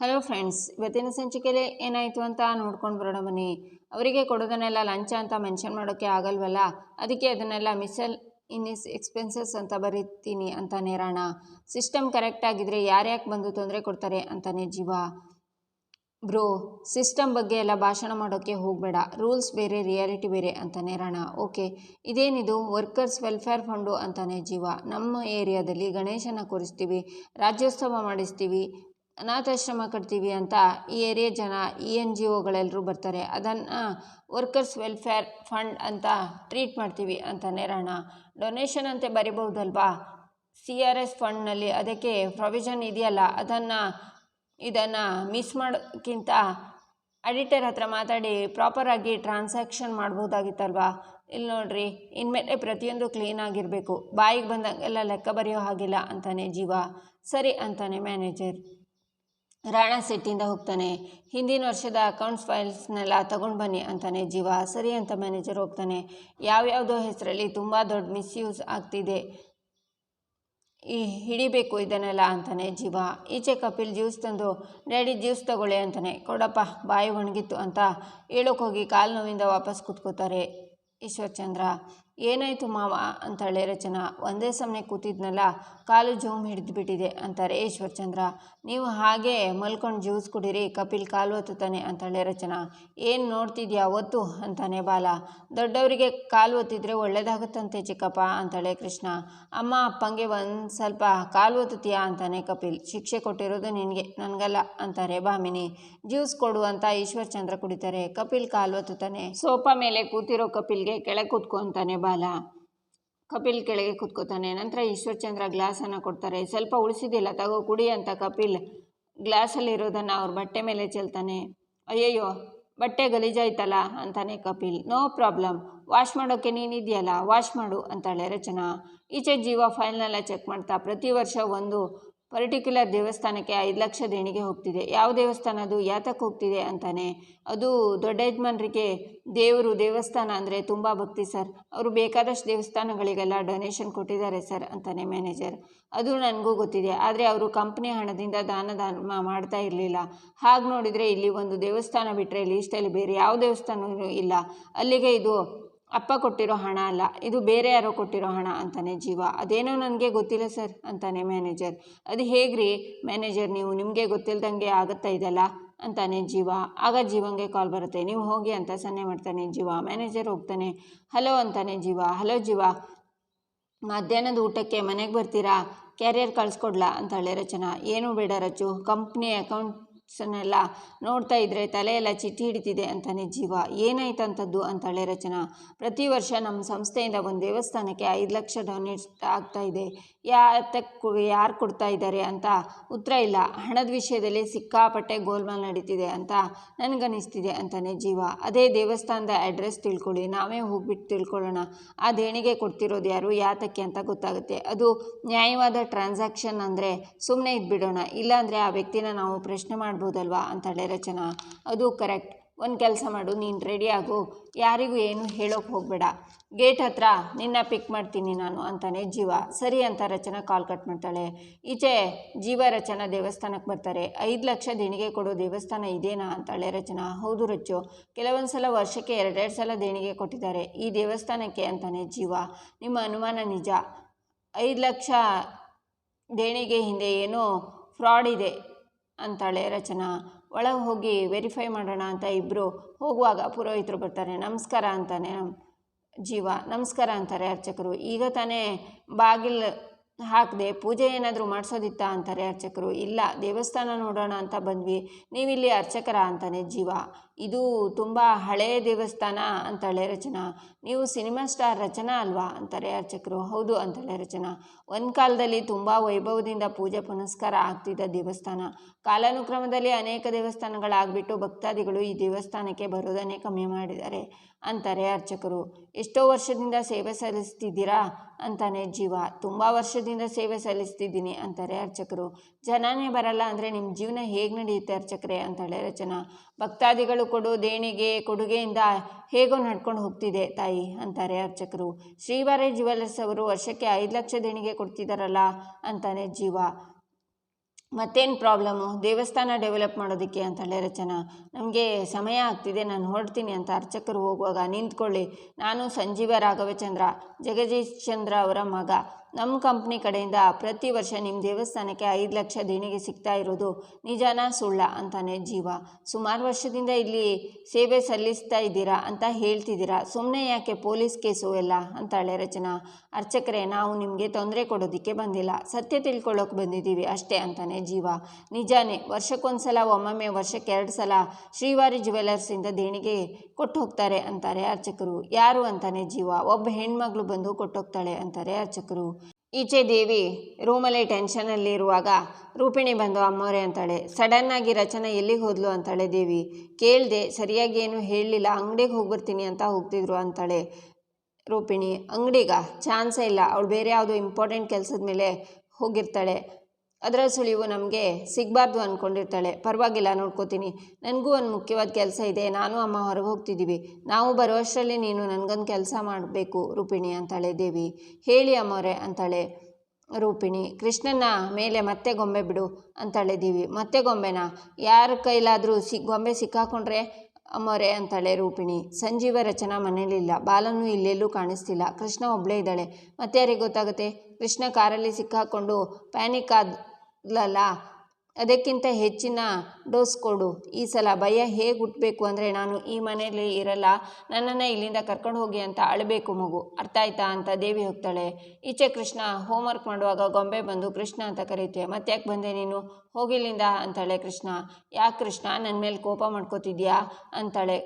Hello friends, ಇವತ್ತಿನ ಸಂಚಿಕೆಯಲ್ಲಿ ಏನಾಯಿತು ಅಂತ ನೋಡ್ಕೊಂಡು ಬರೋಣ ಬನ್ನಿ. ಅವರಿಗೆ ಕೊಡೋದನ್ನೆಲ್ಲ ಲಂಚ ಅಂತ ಮೆನ್ಷನ್ ಮಾಡೋಕ್ಕೆ ಆಗಲ್ವಲ್ಲ? ಅದಕ್ಕೆ ಅದನ್ನೆಲ್ಲ ಮಿಸಲ್ ಇಸ್ ಎಕ್ಸ್ಪೆನ್ಸಸ್ ಅಂತ ಬರೀತೀನಿ ಅಂತ ನೇರಾಣ ಸಿಸ್ಟಮ್ ಕರೆಕ್ಟ್ ಆಗಿದ್ರೆ ಯಾರ್ಯಾಕೆ ಬಂದು ತೊಂದರೆ ಕೊಡ್ತಾರೆ ಅಂತಾನೆ ಜೀವ. ಬ್ರೋ, ಸಿಸ್ಟಮ್ ಬಗ್ಗೆ ಎಲ್ಲ ಭಾಷಣ ಮಾಡೋಕ್ಕೆ ಹೋಗಬೇಡ. ರೂಲ್ಸ್ ಬೇರೆ, ರಿಯಾಲಿಟಿ ಬೇರೆ ಅಂತಾನೆ ರಾಣ. ಓಕೆ, ಇದೇನಿದು? ವರ್ಕರ್ಸ್ ವೆಲ್ಫೇರ್ ಫಂಡು ಅಂತಾನೆ ಜೀವ. ನಮ್ಮ ಏರಿಯಾದಲ್ಲಿ ಗಣೇಶನ ಕೂರಿಸ್ತೀವಿ, ರಾಜ್ಯೋತ್ಸವ ಮಾಡಿಸ್ತೀವಿ ಅನಾಥಾಶ್ರಮ ಕಟ್ತೀವಿ ಅಂತ ಈ ಏರಿಯಾ ಜನ ಇ ಎನ್ ಜಿ ಒಗಳೆಲ್ಲರೂ ಬರ್ತಾರೆ. ಅದನ್ನು ವರ್ಕರ್ಸ್ ವೆಲ್ಫೇರ್ ಫಂಡ್ ಅಂತ ಟ್ರೀಟ್ ಮಾಡ್ತೀವಿ ಅಂತಾನೆ ರಾಣ. ಡೊನೇಷನ್ ಅಂತ ಬರಿಬಹುದಲ್ವಾ? ಸಿ ಆರ್ ಎಸ್ ಫಂಡ್ನಲ್ಲಿ ಅದಕ್ಕೆ ಪ್ರೊವಿಷನ್ ಇದೆಯಲ್ಲ, ಅದನ್ನು, ಇದನ್ನು ಮಿಸ್ ಮಾಡೋಕ್ಕಿಂತ ಅಡಿಟರ್ ಹತ್ರ ಮಾತಾಡಿ ಪ್ರಾಪರಾಗಿ ಟ್ರಾನ್ಸಾಕ್ಷನ್ ಮಾಡ್ಬೋದಾಗಿತ್ತಲ್ವಾ? ಇಲ್ಲಿ ನೋಡ್ರಿ, ಇನ್ಮೇಲೆ ಪ್ರತಿಯೊಂದು ಕ್ಲೀನ್ ಆಗಿರಬೇಕು. ಬಾಯಿಗೆ ಬಂದಂಗೆಲ್ಲ ಲೆಕ್ಕ ಬರೆಯೋ ಹಾಗಿಲ್ಲ ಅಂತಾನೆ ಜೀವ. ಸರಿ ಅಂತಾನೆ ಮ್ಯಾನೇಜರ್ ರಾಣಾ ಸೆಟ್ಟಿಂದ ಹೋಗ್ತಾನೆ. ಹಿಂದಿನ ವರ್ಷದ ಅಕೌಂಟ್ಸ್ ಫೈಲ್ಸ್ನೆಲ್ಲ ತಗೊಂಡು ಬನ್ನಿ ಅಂತಾನೆ ಜೀವ. ಸರಿ ಅಂತ ಮ್ಯಾನೇಜರ್ ಹೋಗ್ತಾನೆ. ಯಾವ್ಯಾವುದೋ ಹೆಸರಲ್ಲಿ ತುಂಬ ದೊಡ್ಡ ಮಿಸ್ಯೂಸ್ ಆಗ್ತಿದೆ. ಈ ಹಿಡಿಬೇಕು ಇದನ್ನೆಲ್ಲ ಅಂತಾನೆ ಜೀವ. ಈಚೆ ಕಪಿಲ್ ಜ್ಯೂಸ್ ತಂದು, ಡ್ಯಾಡಿ ಜ್ಯೂಸ್ ತಗೊಳ್ಳಿ ಅಂತಾನೆ. ಕೊಡಪ್ಪ, ಬಾಯಿ ಒಣಗಿತ್ತು ಅಂತ ಹೇಳೋಕ್ಕೋಗಿ ಕಾಲು ನೋವಿಂದ ವಾಪಸ್ ಕೂತ್ಕೋತಾರೆ ಈಶ್ವರ್ಚಂದ್ರ ಏನಾಯಿತು ಮಾವ? ಅಂತಾಳೆ ರಚನಾ. ಒಂದೇ ಸಮನೆ ಕೂತಿದ್ನಲ್ಲ, ಕಾಲು ಜೋಮ್ ಹಿಡಿದ್ಬಿಟ್ಟಿದೆ ಅಂತಾರೆ ಈಶ್ವರ್ಚಂದ್ರ. ನೀವು ಹಾಗೆ ಮಲ್ಕೊಂಡು ಜ್ಯೂಸ್ ಕುಡೀರಿ, ಕಪಿಲ್ ಕಾಲು ಒತ್ತುತ್ತಾನೆ ಅಂತಾಳೆ ರಚನಾ. ಏನು ನೋಡ್ತಿದ್ಯಾ ಒತ್ತು? ಅಂತಾನೆ ಬಾಲ. ದೊಡ್ಡವರಿಗೆ ಕಾಲು ಒತ್ತಿದ್ರೆ ಒಳ್ಳೇದಾಗುತ್ತಂತೆ ಚಿಕ್ಕಪ್ಪ, ಅಂತಾಳೆ ಕೃಷ್ಣ. ಅಮ್ಮ, ಅಪ್ಪಂಗೆ ಒಂದು ಸ್ವಲ್ಪ ಕಾಲು ಒತ್ತುತ್ತೀಯಾ? ಅಂತಾನೆ ಕಪಿಲ್. ಶಿಕ್ಷೆ ಕೊಟ್ಟಿರೋದು ನಿನಗೆ, ನನಗಲ್ಲ, ಅಂತಾರೆ ಭಾಮಿನಿ ಜ್ಯೂಸ್ ಕೊಡು ಅಂತ ಈಶ್ವರ್ಚಂದ್ರ ಕುಡಿತಾರೆ. ಕಪಿಲ್ ಕಾಲು ಒತ್ತುತ್ತಾನೆ. ಸೋಫಾ ಮೇಲೆ ಕೂತಿರೋ ಕಪಿಲ್ಗೆ ಕೆಳಗೆ ಕೂತ್ಕೊ ಅಂತಾನೆ ಬಾಲ. ಕಪಿಲ್ ಕೆಳಗೆ ಕೂತ್ಕೋತಾನೆ. ನಂತರ ಈಶ್ವರ್ಚಂದ್ರ ಗ್ಲಾಸನ್ನು ಕೊಡ್ತಾರೆ. ಸ್ವಲ್ಪ ಉಳಿಸಿದಿಲ್ಲ ತಗೋ ಕುಡಿ ಅಂತ ಕಪಿಲ್ ಗ್ಲಾಸಲ್ಲಿರೋದನ್ನು ಅವ್ರ ಬಟ್ಟೆ ಮೇಲೆ ಚೆಲ್ತಾನೆ. ಅಯ್ಯಯ್ಯೋ, ಬಟ್ಟೆ ಗಲೀಜಾಯ್ತಲ್ಲ ಅಂತಾನೆ ಕಪಿಲ್. ನೋ ಪ್ರಾಬ್ಲಮ್, ವಾಶ್ ಮಾಡೋಕ್ಕೆ ನೀನಿದೆಯಲ್ಲ ವಾಶ್ ಮಾಡು ಅಂತಾಳೆ ರಚನಾ. ಈಚೆ ಜೀವ ಫೈಲ್ನೆಲ್ಲ ಚೆಕ್ ಮಾಡ್ತಾ ಪ್ರತಿ ವರ್ಷ ಒಂದು ಪರ್ಟಿಕ್ಯುಲರ್ ದೇವಸ್ಥಾನಕ್ಕೆ ಐದು ಲಕ್ಷ ದೇಣಿಗೆ ಹೋಗ್ತಿದೆ. ಯಾವ ದೇವಸ್ಥಾನ ಅದು? ಯಾತಕ್ಕೆ ಹೋಗ್ತಿದೆ ಅಂತಾನೆ. ಅದು ದೊಡ್ಡ ಯಜಮಾನ್ರಿಗೆ ದೇವರು, ದೇವಸ್ಥಾನ ಅಂದರೆ ತುಂಬ ಭಕ್ತಿ ಸರ್. ಅವರು ಬೇಕಾದಷ್ಟು ದೇವಸ್ಥಾನಗಳಿಗೆಲ್ಲ ಡೊನೇಷನ್ ಕೊಟ್ಟಿದ್ದಾರೆ ಸರ್ ಅಂತಾನೆ ಮ್ಯಾನೇಜರ್ ಅದು ನನಗೂ ಗೊತ್ತಿದೆ. ಆದರೆ ಅವರು ಕಂಪ್ನಿ ಹಣದಿಂದ ದಾನ ದಾನ ಮಾಡ್ತಾ ಇರಲಿಲ್ಲ. ಹಾಗೆ ನೋಡಿದರೆ ಇಲ್ಲಿ ಒಂದು ದೇವಸ್ಥಾನ ಬಿಟ್ಟರೆ ಲೀಸ್ಟಲ್ಲಿ ಬೇರೆ ಯಾವ ದೇವಸ್ಥಾನವೂ ಇಲ್ಲ. ಅಲ್ಲಿಗೆ ಇದು ಅಪ್ಪ ಕೊಟ್ಟಿರೋ ಹಣ ಅಲ್ಲ, ಇದು ಬೇರೆ ಯಾರೋ ಕೊಟ್ಟಿರೋ ಹಣ ಅಂತಾನೆ ಜೀವ. ಅದೇನೋ ನನಗೆ ಗೊತ್ತಿಲ್ಲ ಸರ್ ಅಂತಾನೆ ಮ್ಯಾನೇಜರ್. ಅದು ಹೇಗ್ರಿ? ಮ್ಯಾನೇಜರ್, ನೀವು ನಿಮಗೆ ಗೊತ್ತಿಲ್ದಂಗೆ ಆಗುತ್ತಾ ಇದೆಲ್ಲ? ಅಂತಾನೆ ಜೀವ. ಆಗ ಜೀವಂಗೆ ಕಾಲ್ ಬರುತ್ತೆ. ನೀವು ಹೋಗಿ ಅಂತ ಸನ್ನೆ ಮಾಡ್ತಾನೆ ಜೀವ. ಮ್ಯಾನೇಜರ್ ಹೋಗ್ತಾನೆ, ಹಲೋ ಅಂತಾನೆ ಜೀವ. ಹಲೋ ಜೀವ, ಮಧ್ಯಾಹ್ನದ ಊಟಕ್ಕೆ ಮನೆಗೆ ಬರ್ತೀರಾ? ಕ್ಯಾರಿಯರ್ ಕಳಿಸ್ಕೊಡ್ಲಾ? ಅಂತಾಳೆ ರಚನಾ. ಏನೂ ಬೇಡ ರಚು ಕಂಪ್ನಿ ಅಕೌಂಟ್ಸನ್ನೆಲ್ಲ ನೋಡ್ತಾ ಇದ್ರೆ ತಲೆಯೆಲ್ಲ ಚಿಟ್ಟಿ ಹಿಡಿತಿದೆ ಅಂತಾನೆ ಜೀವ. ಏನಾಯ್ತಂಥದ್ದು ಅಂತಾಳೆ ರಚನಾ. ಪ್ರತಿ ವರ್ಷ ನಮ್ಮ ಸಂಸ್ಥೆಯಿಂದ ಒಂದು ದೇವಸ್ಥಾನಕ್ಕೆ ಐದು ಲಕ್ಷ ಡೊನೇಟ್ ಆಗ್ತಾ ಇದೆ. ಯಾತಕ್ಕೂ ಯಾರು ಕೊಡ್ತಾ ಇದ್ದಾರೆ ಅಂತ ಉತ್ತರ ಇಲ್ಲ. ಹಣದ ವಿಷಯದಲ್ಲಿ ಸಿಕ್ಕಾಪಟ್ಟೆ ಗೋಲ್ಮಾಲ್ ನಡೀತಿದೆ ಅಂತ ನನಗನ್ನಿಸ್ತಿದೆ ಅಂತಾನೆ ಜೀವ. ಅದೇ ದೇವಸ್ಥಾನದ ಅಡ್ರೆಸ್ ತಿಳ್ಕೊಳ್ಳಿ. ನಾವೇ ಹೋಗ್ಬಿಟ್ಟು ತಿಳ್ಕೊಳ್ಳೋಣ. ಆ ದೇಣಿಗೆ ಕೊಡ್ತಿರೋದು ಯಾರು? ಯಾತಕ್ಕೆ ಅಂತ ಗೊತ್ತಾಗುತ್ತೆ. ಅದು ನ್ಯಾಯವಾದ ಟ್ರಾನ್ಸಾಕ್ಷನ್ ಅಂದರೆ ಸುಮ್ಮನೆ ಇದ್ಬಿಡೋಣ. ಇಲ್ಲಾಂದರೆ ಆ ವ್ಯಕ್ತಿನ ನಾವು ಪ್ರಶ್ನೆ ಮಾಡ್ಬೋದಲ್ವಾ ಅಂತಾಳೆ ರಚನಾ. ಅದು ಕರೆಕ್ಟ್. ಒಂದು ಕೆಲಸ ಮಾಡು, ನೀನು ರೆಡಿ ಆಗು. ಯಾರಿಗೂ ಏನು ಹೇಳೋಕೆ ಹೋಗಬೇಡ. ಗೇಟ್ ಹತ್ರ ನಿನ್ನ ಪಿಕ್ ಮಾಡ್ತೀನಿ ನಾನು ಅಂತಾನೆ ಜೀವ. ಸರಿ ಅಂತ ರಚನಾ ಕಾಲ್ ಕಟ್ ಮಾಡ್ತಾಳೆ. ಈಚೆ ಜೀವ ರಚನಾ ದೇವಸ್ಥಾನಕ್ಕೆ ಬರ್ತಾರೆ. ಐದು ಲಕ್ಷ ದೇಣಿಗೆ ಕೊಡೋ ದೇವಸ್ಥಾನ ಇದೇನಾ ಅಂತಾಳೆ ರಚನಾ. ಹೌದು ರಚ್ಚು. ಕೆಲವೊಂದು ಸಲ ವರ್ಷಕ್ಕೆ ಎರಡೆರಡು ಸಲ ದೇಣಿಗೆ ಕೊಟ್ಟಿದ್ದಾರೆ. ಈ ದೇವಸ್ಥಾನಕ್ಕೆ ಅಂತಾನೆ ಜೀವ. ನಿಮ್ಮ ಅನುಮಾನ ನಿಜ. ಐದು ಲಕ್ಷ ದೇಣಿಗೆ ಹಿಂದೆ ಏನೋ ಫ್ರಾಡ್ ಇದೆ. ಅಂತಾಳೆ, ರಚನಾ, ಒಳಗೆ ಹೋಗಿ ವೆರಿಫೈ ಮಾಡೋಣ ಅಂತ ಇಬ್ಬರು ಹೋಗುವಾಗ ಪುರೋಹಿತರು ಬರ್ತಾರೆ, ನಮಸ್ಕಾರ ಅಂತಾನೆ. ಜೀವ, ನಮಸ್ಕಾರ ಅಂತಾರೆ ಅರ್ಚಕರು. ಈಗ ತಾನೇ ಬಾಗಿಲು ಹಾಕದೆ ಪೂಜೆ ಏನಾದರೂ ಮಾಡಿಸೋದಿತ್ತಾ ಅಂತಾರೆ ಅರ್ಚಕರು. ಇಲ್ಲ, ದೇವಸ್ಥಾನ ನೋಡೋಣ ಅಂತ ಬಂದ್ವಿ. ನೀವಿಲ್ಲಿ ಅರ್ಚಕರ ಅಂತಾನೆ ಜೀವ. ಇದು ತುಂಬ ಹಳೆಯ ದೇವಸ್ಥಾನ ಅಂತಾಳೆ ರಚನಾ. ನೀವು ಸಿನಿಮಾ ಸ್ಟಾರ್ ರಚನಾ ಅಲ್ವಾ? ಅಂತಾರೆ ಅರ್ಚಕರು. ಹೌದು ಅಂತಾಳೆ ರಚನಾ. ಒಂದು ಕಾಲದಲ್ಲಿ ತುಂಬ ವೈಭವದಿಂದ ಪೂಜೆ ಪುನಸ್ಕಾರ ಆಗ್ತಿದ್ದ ದೇವಸ್ಥಾನ. ಕಾಲಾನುಕ್ರಮದಲ್ಲಿ ಅನೇಕ ದೇವಸ್ಥಾನಗಳಾಗ್ಬಿಟ್ಟು ಭಕ್ತಾದಿಗಳು ಈ ದೇವಸ್ಥಾನಕ್ಕೆ ಬರೋದನ್ನೇ ಕಮ್ಮಿ ಮಾಡಿದ್ದಾರೆ ಅಂತಾರೆ ಅರ್ಚಕರು. ಎಷ್ಟೋ ವರ್ಷದಿಂದ ಸೇವೆ ಸಲ್ಲಿಸ್ತಿದ್ದೀರಾ? ಅಂತಾನೆ ಜೀವ. ತುಂಬ ವರ್ಷದಿಂದ ಸೇವೆ ಸಲ್ಲಿಸ್ತಿದ್ದೀನಿ ಅಂತಾರೆ ಅರ್ಚಕರು. ಜನನೇ ಬರಲ್ಲ ಅಂದರೆ ನಿಮ್ಮ ಜೀವನ ಹೇಗೆ ನಡೆಯುತ್ತೆ ಅರ್ಚಕರೇ? ಅಂತಾಳೆ ರಚನಾ. ಭಕ್ತಾದಿಗಳು ಕೊಡೋ, ದೇಣಿಗೆ ಕೊಡುಗೆಯಿಂದ ಹೇಗೋ ನಡ್ಕೊಂಡು ಹೋಗ್ತಿದೆ ತಾಯಿ ಅಂತಾರೆ ಅರ್ಚಕರು. ಶ್ರೀವಾರಿ ಜ್ಯುವೆಲ್ಲರ್ಸ್ ಅವರು ವರ್ಷಕ್ಕೆ ಐದು ಲಕ್ಷ ದೇಣಿಗೆ ಕೊಡ್ತಿದ್ದಾರಲ್ಲ ಅಂತಾನೆ ಜೀವ. ಮತ್ತೇನು ಪ್ರಾಬ್ಲಮ್ಮು ದೇವಸ್ಥಾನ ಡೆವಲಪ್ ಮಾಡೋದಕ್ಕೆ ಅಂತಾಳೆ ರಚನಾ. ನಮಗೆ ಸಮಯ ಆಗ್ತಿದೆ, ನಾನು ಹೊರಡ್ತೀನಿ ಅಂತ ಅರ್ಚಕರು ಹೋಗುವಾಗ ನಿಂತ್ಕೊಳ್ಳಿ. ನಾನು ಸಂಜೀವ ರಾಘವಚಂದ್ರ, ಜಗದೀಶ್ ಚಂದ್ರ ಅವರ ಮಗ. ನಮ್ಮ ಕಂಪ್ನಿ ಕಡೆಯಿಂದ ಪ್ರತಿ ವರ್ಷ ನಿಮ್ಮ ದೇವಸ್ಥಾನಕ್ಕೆ ಐದು ಲಕ್ಷ ದೇಣಿಗೆ ಸಿಗ್ತಾ ಇರೋದು ನಿಜಾನ ಸುಳ್ಳ ಅಂತಾನೆ ಜೀವ. ಸುಮಾರು ವರ್ಷದಿಂದ ಇಲ್ಲಿ ಸೇವೆ ಸಲ್ಲಿಸ್ತಾ ಇದ್ದೀರಾ ಅಂತ ಹೇಳ್ತಿದ್ದೀರಾ? ಸುಮ್ಮನೆ ಯಾಕೆ ಪೊಲೀಸ್ ಕೇಸು ಎಲ್ಲ? ಅಂತಾಳೆ ರಚನಾ. ಅರ್ಚಕರೇ, ನಾವು ನಿಮಗೆ ತೊಂದರೆ ಕೊಡೋದಕ್ಕೆ ಬಂದಿಲ್ಲ. ಸತ್ಯ ತಿಳ್ಕೊಳ್ಳೋಕೆ ಬಂದಿದ್ದೀವಿ ಅಷ್ಟೇ ಅಂತಾನೆ ಜೀವ. ನಿಜಾನೇ, ವರ್ಷಕ್ಕೊಂದ್ಸಲ, ಒಮ್ಮೊಮ್ಮೆ ವರ್ಷಕ್ಕೆ ಎರಡು ಸಲ ಶ್ರೀವಾರಿ ಜ್ಯುವೆಲರ್ಸಿಂದ ದೇಣಿಗೆ ಕೊಟ್ಟು ಹೋಗ್ತಾರೆ ಅಂತಾರೆ ಅರ್ಚಕರು. ಯಾರು ಅಂತಾನೆ ಜೀವ? ಒಬ್ಬ ಹೆಣ್ಮಗಳು ಬಂದು ಕೊಟ್ಟೋಗ್ತಾಳೆ ಅಂತಾರೆ ಅರ್ಚಕರು. ಈಚೆ ದೇವಿ ರೂಮಲ್ಲಿ ಟೆನ್ಷನಲ್ಲಿ ಇರುವಾಗ ರೂಪಿಣಿ ಬಂದು, ಅಮ್ಮೋರೆ ಅಂತಾಳೆ. ಸಡನ್ನಾಗಿ ರಚನಾ ಎಲ್ಲಿಗೆ ಹೋದ್ಲು? ಅಂತಾಳೆ ದೇವಿ. ಕೇಳಿದೆ, ಸರಿಯಾಗಿ ಏನು ಹೇಳಲಿಲ್ಲ. ಅಂಗಡಿಗೆ ಹೋಗ್ಬರ್ತೀನಿ ಅಂತ ಹೋಗ್ತಿದ್ರು ಅಂತಾಳೆ ರೂಪಿಣಿ. ಅಂಗಡಿಗ ಚಾನ್ಸೇ ಇಲ್ಲ. ಅವಳು ಬೇರೆ ಯಾವುದೋ ಇಂಪಾರ್ಟೆಂಟ್ ಕೆಲಸದ ಮೇಲೆ ಹೋಗಿರ್ತಾಳೆ. ಅದರ ಸುಳಿವು ನಮಗೆ ಸಿಗಬಾರ್ದು ಅಂದ್ಕೊಂಡಿರ್ತಾಳೆ ಪರವಾಗಿಲ್ಲ, ನೋಡ್ಕೋತೀನಿ. ನನಗೂ ಒಂದು ಮುಖ್ಯವಾದ ಕೆಲಸ ಇದೆ. ನಾನು, ಅಮ್ಮ ಹೊರಗೆ ಹೋಗ್ತಿದ್ದೀವಿ ನಾವು ಬರೋಷ್ಟರಲ್ಲಿ ನೀನು ನನಗೊಂದು ಕೆಲಸ ಮಾಡಬೇಕು, ರೂಪಿಣಿ ಅಂತಾಳೆ. ದೇವಿ, ಹೇಳಿ ಅಮ್ಮವ್ರೆ, ಅಂತಾಳೆ ರೂಪಿಣಿ. ಕೃಷ್ಣನ ಮೇಲೆ ಮತ್ತೆ ಗೊಂಬೆ ಬಿಡು, ಅಂತಾಳೆ ದೇವಿ. ಮತ್ತೆ ಗೊಂಬೆನಾ? ಯಾರ ಕೈಲಾದರೂ ಸಿ ಗೊಂಬೆ ಸಿಕ್ಕಾಕೊಂಡ್ರೆ ಅಮ್ಮೋರೆ ಅಂತಾಳೆ ರೂಪಿಣಿ. ಸಂಜೀವ ರಚನಾ ಮನೇಲಿಲ್ಲ. ಬಾಲನು ಇಲ್ಲೆಲ್ಲೂ ಕಾಣಿಸ್ತಿಲ್ಲ. ಕೃಷ್ಣ ಒಬ್ಬಳೇ ಇದ್ದಾಳೆ. ಮತ್ತೆ ಯಾರಿಗೆ ಗೊತ್ತಾಗುತ್ತೆ? ಕೃಷ್ಣ ಕಾರಲ್ಲಿ ಸಿಕ್ಕಾಕೊಂಡು ಪ್ಯಾನಿಕ್ ಆದ್ಲಲ್ಲ ಅದಕ್ಕಿಂತ ಹೆಚ್ಚಿನ ಡೋಸ್ ಕೊಡು. ಈ ಸಲ ಭಯ ಹೇಗೆ ಹುಟ್ಟಬೇಕು ಅಂದರೆ ನಾನು ಈ ಮನೆಯಲ್ಲಿ ಇರಲ್ಲ, ನನ್ನನ್ನು ಇಲ್ಲಿಂದ ಕರ್ಕೊಂಡು ಹೋಗಿ ಅಂತ ಅಳಬೇಕು ಮಗು. ಅರ್ಥ ಆಯ್ತಾ ಅಂತ ದೇವಿ ಹೋಗ್ತಾಳೆ. ಈಚೆ ಕೃಷ್ಣ ಹೋಮ್ವರ್ಕ್ ಮಾಡುವಾಗ ಗೊಂಬೆ ಬಂದು ಕೃಷ್ಣ ಅಂತ ಕರೀತೆ ಮತ್ತೆ ಯಾಕೆ ಬಂದೆ ನೀನು? ಹೋಗಿಲ್ಲಿಂದ? ಅಂತಾಳೆ ಕೃಷ್ಣ. ಯಾಕೆ ಕೃಷ್ಣ? ನನ್ನ ಮೇಲೆ ಕೋಪ ಮಾಡ್ಕೋತಿದ್ಯಾ? ಅಂತಾಳೆ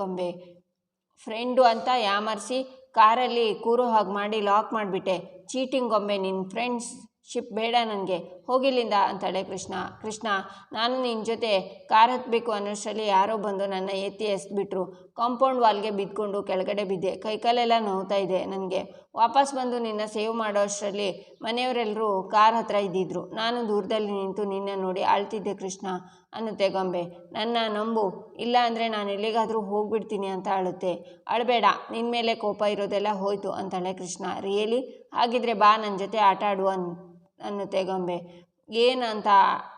ಗೊಂಬೆ. ಫ್ರೆಂಡು ಅಂತ ಯಾಮರ್ಸಿ ಕಾರಲ್ಲಿ ಕೂರೋ ಹಾಗೆ ಮಾಡಿ ಲಾಕ್ ಮಾಡಿಬಿಟ್ಟೆ. ಚೀಟಿಂಗ್ ಗೊಂಬೆ ನಿನ್ನ ಫ್ರೆಂಡ್ಸ್ ಶಿಪ್ ಬೇಡ ನನಗೆ ಹೋಗಿಲ್ಲಿಂದ ಅಂತಾಳೆ ಕೃಷ್ಣ. ಕೃಷ್ಣ, ನಾನು ನಿನ್ನ ಜೊತೆ ಕಾರ್ ಹತ್ತಬೇಕು ಅನ್ನೋಷ್ಟರಲ್ಲಿ ಯಾರೋ ಬಂದು ನನ್ನ ಎತ್ತಿ ಎಸ್ಬಿಟ್ರು. ಕಾಂಪೌಂಡ್ ವಾಲ್ಗೆ ಬಿದ್ದುಕೊಂಡು ಕೆಳಗಡೆ ಬಿದ್ದೆ. ಕೈಕಾಲೆಲ್ಲ ನೋವ್ತಾ ಇದೆ ನನಗೆ. ವಾಪಸ್ ಬಂದು ನಿನ್ನ ಸೇವ್ ಮಾಡೋ ಅಷ್ಟರಲ್ಲಿ ಮನೆಯವರೆಲ್ಲರೂ ಕಾರ್ ಹತ್ರ ಇದ್ದಿದ್ರು. ನಾನು ದೂರದಲ್ಲಿ ನಿಂತು ನಿನ್ನ ನೋಡಿ ಅಳ್ತಿದ್ದೆ ಕೃಷ್ಣ. ಅನ್ನುತ್ತೆ ಗೊಂಬೆ. ನನ್ನ ನಂಬು. ಇಲ್ಲ ಅಂದರೆ ನಾನು ಎಲ್ಲಿಗಾದರೂ ಹೋಗ್ಬಿಡ್ತೀನಿ ಅಂತ ಅಳುತ್ತೆ ಅಳಬೇಡ ನಿನ್ನ ಮೇಲೆ ಕೋಪ ಇರೋದೆಲ್ಲ ಹೋಯ್ತು ಅಂತಾಳೆ ಕೃಷ್ಣ. ರಿಯಲಿ? ಹಾಗಿದ್ರೆ ಬಾ ನನ್ನ ಜೊತೆ ಆಟ ಆಡು ಅನ್ನುತ್ತೆ ಗೊಂಬೆ ಏನಂತ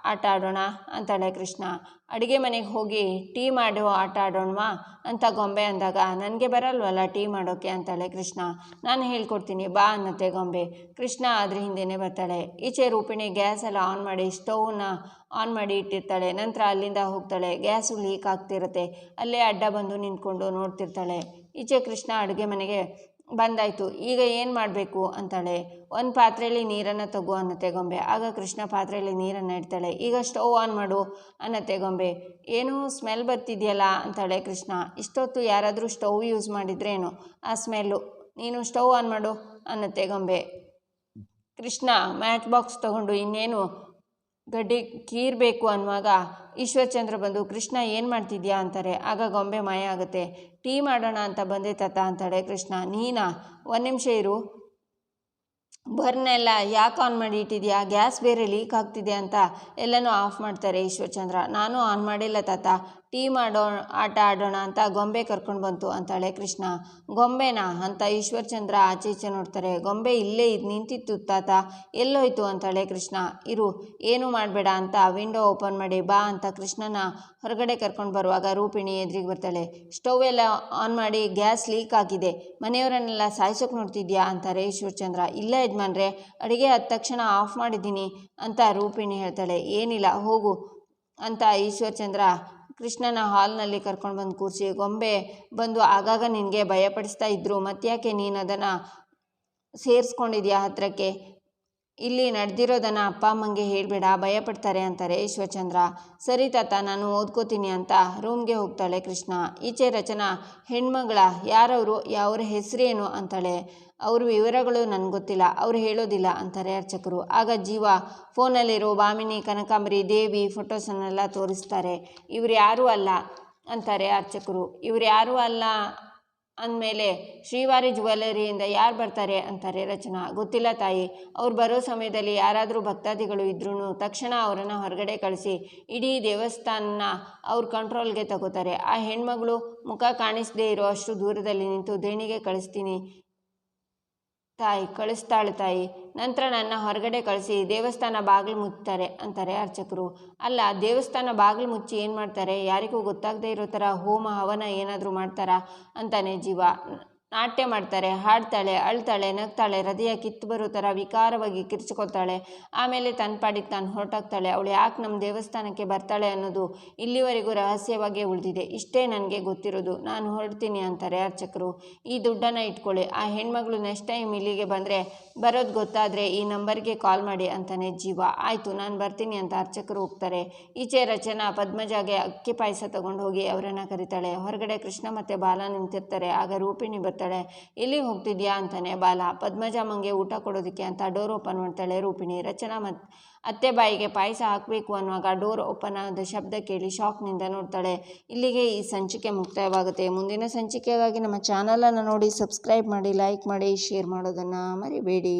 ಆಟ ಆಡೋಣ? ಅಂತಾಳೆ ಕೃಷ್ಣ. ಅಡುಗೆ ಮನೆಗೆ ಹೋಗಿ ಟೀ ಮಾಡೋ ಆಟ ಆಡೋಣವಾ? ಅಂತ ಗೊಂಬೆ ಅಂದಾಗ, ನನಗೆ ಬರಲ್ವಲ್ಲ ಟೀ ಮಾಡೋಕ್ಕೆ ಅಂತಾಳೆ ಕೃಷ್ಣ. ನಾನು ಹೇಳ್ಕೊಡ್ತೀನಿ, ಬಾ ಅನ್ನತ್ತೆ ಗೊಂಬೆ ಕೃಷ್ಣ ಅದ್ರ ಹಿಂದೆಯೇ ಬರ್ತಾಳೆ. ಈಚೆ ರೂಪಿಣಿ ಗ್ಯಾಸ್ ಎಲ್ಲ ಆನ್ ಮಾಡಿ ಸ್ಟೌವ್ನ ಆನ್ ಮಾಡಿ ಇಟ್ಟಿರ್ತಾಳೆ. ನಂತರ ಅಲ್ಲಿಂದ ಹೋಗ್ತಾಳೆ. ಗ್ಯಾಸು ಲೀಕ್ ಆಗ್ತಿರುತ್ತೆ. ಅಲ್ಲೇ ಅಡ್ಡ ಬಂದು ನಿಂತ್ಕೊಂಡು ನೋಡ್ತಿರ್ತಾಳೆ. ಈಚೆ ಕೃಷ್ಣ ಅಡುಗೆ ಮನೆಗೆ ಬಂದಾಯಿತು. ಈಗ ಏನು ಮಾಡಬೇಕು? ಅಂತಾಳೆ. ಒಂದು ಪಾತ್ರೆಯಲ್ಲಿ ನೀರನ್ನು ತಗೋ ಅನ್ನತ್ತೆ ಗೊಂಬೆ ಆಗ ಕೃಷ್ಣ ಪಾತ್ರೆಯಲ್ಲಿ ನೀರನ್ನು ಇಡ್ತಾಳೆ. ಈಗ ಸ್ಟವ್ ಆನ್ ಮಾಡು ಅನ್ನತ್ತೆ ಗೊಂಬೆ ಏನೋ ಸ್ಮೆಲ್ ಬರ್ತಿದೆಯಲ್ಲ? ಅಂತಾಳೆ ಕೃಷ್ಣ. ಇಷ್ಟೊತ್ತು ಯಾರಾದರೂ ಸ್ಟವ್ ಯೂಸ್ ಮಾಡಿದ್ರೇನು? ಆ ಸ್ಮೆಲ್ಲು. ನೀನು ಸ್ಟವ್ ಆನ್ ಮಾಡು ಅನ್ನತ್ತೆ ಗೊಂಬೆ ಕೃಷ್ಣ, ಮ್ಯಾಚ್ ಬಾಕ್ಸ್ ತಗೊಂಡು ಇನ್ನೇನು ಗಡ್ಡಿ ಕೀರ್ಬೇಕು ಅನ್ನುವಾಗ ಈಶ್ವರ್ಚಂದ್ರ ಬಂದು, ಕೃಷ್ಣ, ಏನು ಮಾಡ್ತಿದ್ಯಾ? ಅಂತಾರೆ. ಆಗ ಗೊಂಬೆ ಮಾಯ ಆಗುತ್ತೆ. ಟೀ ಮಾಡೋಣ ಅಂತ ಬಂದೆ ತಾತ ಅಂತಾಳೆ ಕೃಷ್ಣ. ನೀನಾ? ಒಂದು ನಿಮಿಷ ಇರು. ಬರ್ನೆಲ್ಲ ಯಾಕೆ ಆನ್ ಮಾಡಿ ಇಟ್ಟಿದ್ಯಾ? ಗ್ಯಾಸ್ ಬೇರೆ ಲೀಕ್ ಆಗ್ತಿದೆ ಅಂತ ಎಲ್ಲನೂ ಆಫ್ ಮಾಡ್ತಾರೆ ಈಶ್ವರಚಂದ್ರ. ನಾನು ಆನ್ ಮಾಡಿಲ್ಲ ತಾತ. ಟೀ ಮಾಡೋ ಆಟ ಆಡೋಣ ಅಂತ ಗೊಂಬೆ ಕರ್ಕೊಂಡು ಬಂತು ಅಂತಾಳೆ ಕೃಷ್ಣ. ಗೊಂಬೆನಾ? ಅಂತ ಈಶ್ವರ್ಚಂದ್ರ ಆಚೆ ಈಚೆ ನೋಡ್ತಾರೆ. ಗೊಂಬೆ ಇಲ್ಲೇ ಇದು ನಿಂತಿತ್ತು ತಾತ. ಎಲ್ಲೋಯ್ತು ಅಂತಾಳೆ ಕೃಷ್ಣ. ಇರು, ಏನು ಮಾಡಬೇಡ ಅಂತ ವಿಂಡೋ ಓಪನ್ ಮಾಡಿ ಬಾ ಅಂತ ಕೃಷ್ಣನ ಹೊರಗಡೆ ಕರ್ಕೊಂಡು ಬರುವಾಗ ರೂಪಿಣಿ ಎದುರಿಗೆ ಬರ್ತಾಳೆ. ಸ್ಟವ್ ಎಲ್ಲ ಆನ್ ಮಾಡಿ ಗ್ಯಾಸ್ ಲೀಕ್ ಆಗಿದೆ. ಮನೆಯವರನ್ನೆಲ್ಲ ಸಾಯಿಸೋಕೆ ನೋಡ್ತಿದ್ಯಾ? ಅಂತಾರೆ ಈಶ್ವರ್ಚಂದ್ರ. ಇಲ್ಲ ಯಜಮಾನ್ರೆ, ಅಡುಗೆ ಆದ ತಕ್ಷಣ ಆಫ್ ಮಾಡಿದ್ದೀನಿ ಅಂತ ರೂಪಿಣಿ ಹೇಳ್ತಾಳೆ. ಏನಿಲ್ಲ, ಹೋಗು ಅಂತ ಈಶ್ವರ್ಚಂದ್ರ ಕೃಷ್ಣನ ಹಾಲ್ನಲ್ಲಿ ಕರ್ಕೊಂಡು ಬಂದು ಕೂರಿಸಿ, ಗೊಂಬೆ, ಬಂದು ಆಗಾಗ ನಿನಗೆ ಭಯಪಡಿಸ್ತಾ ಇದ್ದರು ಮತ್ತ್ಯಾಕೆ ನೀನು ಅದನ್ನು ಸೇರಿಸ್ಕೊಂಡಿದ್ಯಾ ಹತ್ರಕ್ಕೆ? ಇಲ್ಲಿ ನಡೆದಿರೋದನ್ನು ಅಪ್ಪ ಅಮ್ಮಂಗೆ ಹೇಳಬೇಡ, ಭಯಪಡ್ತಾರೆ ಅಂತಾರೆ ಈಶ್ವರಚಂದ್ರ. ಸರಿ ತಾತ, ನಾನು ಓದ್ಕೋತೀನಿ ಅಂತ ರೂಮ್ಗೆ ಹೋಗ್ತಾಳೆ ಕೃಷ್ಣ. ಈಚೆ ರಚನಾ, ಹೆಣ್ಮಗಳ ಯಾರವರು ಯಾವ ಹೆಸರೇನು? ಅಂತಾಳೆ. ಅವ್ರ ವಿವರಗಳು ನನಗೆ ಗೊತ್ತಿಲ್ಲ, ಅವ್ರು ಹೇಳೋದಿಲ್ಲ ಅಂತಾರೆ ಅರ್ಚಕರು. ಆಗ ಜೀವ ಫೋನಲ್ಲಿರೋ ಭಾಮಿನಿ ಕನಕಾಂಬರಿ, ದೇವಿ ಫೋಟೋಸನ್ನೆಲ್ಲ ತೋರಿಸ್ತಾರೆ. ಇವ್ರು ಯಾರೂ ಅಲ್ಲ ಅಂತಾರೆ ಅರ್ಚಕರು. ಇವ್ರು ಯಾರೂ ಅಲ್ಲ ಅಂದಮೇಲೆ ಶ್ರೀವಾರಿ ಜ್ಯುವೆಲರಿಯಿಂದ ಯಾರು ಬರ್ತಾರೆ ಅಂತಾರೆ ರಚನಾ. ಗೊತ್ತಿಲ್ಲ ತಾಯಿ. ಅವ್ರು ಬರೋ ಸಮಯದಲ್ಲಿ ಯಾರಾದರೂ ಭಕ್ತಾದಿಗಳು ಇದ್ರೂ ತಕ್ಷಣ ಅವರನ್ನು ಹೊರಗಡೆ ಕಳಿಸಿ ಇಡೀ ದೇವಸ್ಥಾನನ ಅವ್ರ ಕಂಟ್ರೋಲ್ಗೆ ತಗೋತಾರೆ. ಆ ಹೆಣ್ಮಗಳು ಮುಖ ಕಾಣಿಸದೇ ಇರೋ ಅಷ್ಟು ದೂರದಲ್ಲಿ ನಿಂತು ದೇಣಿಗೆ ಕಳಿಸ್ತೀನಿ ತಾಯಿ, ಕಳಿಸ್ತಾಳೆ ತಾಯಿ. ನಂತರ ನನ್ನ ಹೊರಗಡೆ ಕಳಿಸಿ, ದೇವಸ್ಥಾನ ಬಾಗಿಲು ಮುಚ್ತಾರೆ ಅಂತಾರೆ ಅರ್ಚಕರು. ಅಲ್ಲ, ದೇವಸ್ಥಾನ ಬಾಗಿಲು ಮುಚ್ಚಿ ಏನು ಮಾಡ್ತಾರೆ ಯಾರಿಗೂ ಗೊತ್ತಾಗದೇ ಇರೋ ಥರ ಹೋಮ, ಹವನ ಏನಾದರೂ ಮಾಡ್ತಾರಾ? ಅಂತಾನೆ ಜೀವ. ನಾಟ್ಯ ಮಾಡ್ತಾರೆ, ಹಾಡ್ತಾಳೆ, ಅಳ್ತಾಳೆ, ನಗ್ತಾಳೆ, ಹೃದಯ ಕಿತ್ತು ಬರೋ ಥರ ವಿಕಾರವಾಗಿ ಕಿರ್ಚ್ಕೊತಾಳೆ ಆಮೇಲೆ ತನ್ನ ಪಾಡಿಗೆ ತಾನು ಹೊರಟಾಗ್ತಾಳೆ. ಅವಳು ಯಾಕೆ ನಮ್ಮ ದೇವಸ್ಥಾನಕ್ಕೆ ಬರ್ತಾಳೆ ಅನ್ನೋದು ಇಲ್ಲಿವರೆಗೂ ರಹಸ್ಯವಾಗೇ ಉಳಿದಿದೆ. ಇಷ್ಟೇ ನನಗೆ ಗೊತ್ತಿರೋದು. ನಾನು ಹೊರಡ್ತೀನಿ ಅಂತಾರೆ ಅರ್ಚಕರು. ಈ ದುಡ್ಡನ್ನು ಇಟ್ಕೊಳ್ಳಿ. ಆ ಹೆಣ್ಮಗಳು ನೆಕ್ಸ್ಟ್ ಟೈಮ್ ಇಲ್ಲಿಗೆ ಬಂದರೆ ಬರೋದು ಗೊತ್ತಾದರೆ ಈ ನಂಬರ್ಗೆ ಕಾಲ್ ಮಾಡಿ ಅಂತಾನೆ ಜೀವ. ಆಯಿತು, ನಾನು ಬರ್ತೀನಿ ಅಂತ ಅರ್ಚಕರು ಹೋಗ್ತಾರೆ ಈಚೆ ರಚನಾ ಪದ್ಮಜಾಗೆ ಅಕ್ಕಿ ಪಾಯಸ ತಗೊಂಡು ಹೋಗಿ ಅವರನ್ನು ಕರೀತಾಳೆ. ಹೊರಗಡೆ ಕೃಷ್ಣ ಮತ್ತು ಬಾಲ ನಿಂತಿರ್ತಾರೆ. ಆಗ ರೂಪಿಣಿ ಬರ್ತಾಳೆ ಇಲ್ಲಿ ಹೋಗ್ತಿದ್ಯಾ? ಅಂತಾನೆ. ಬಾಲ ಪದ್ಮಜಾಮಂಗೆ ಊಟ ಕೊಡೋದಕ್ಕೆ ಅಂತ ಡೋರ್ ಓಪನ್ ಮಾಡ್ತಾಳೆ ರೂಪಿಣಿ. ರಚನಾ ಮತ್, ಅತ್ತೆ ಬಾಯಿಗೆ ಪಾಯಸ ಹಾಕಬೇಕು ಅನ್ನುವಾಗ ಡೋರ್ ಓಪನ್ ಆದ ಶಬ್ದ ಕೇಳಿ ಶಾಕ್ನಿಂದ ನೋಡ್ತಾಳೆ, ಇಲ್ಲಿಗೆ ಈ ಸಂಚಿಕೆ ಮುಕ್ತಾಯವಾಗುತ್ತೆ. ಮುಂದಿನ ಸಂಚಿಕೆಗಾಗಿ ನಮ್ಮ ಚಾನಲನ್ನು ನೋಡಿ ಸಬ್ಸ್ಕ್ರೈಬ್ ಮಾಡಿ ಲೈಕ್ ಮಾಡಿ ಶೇರ್ ಮಾಡೋದನ್ನು ಮರಿಬೇಡಿ.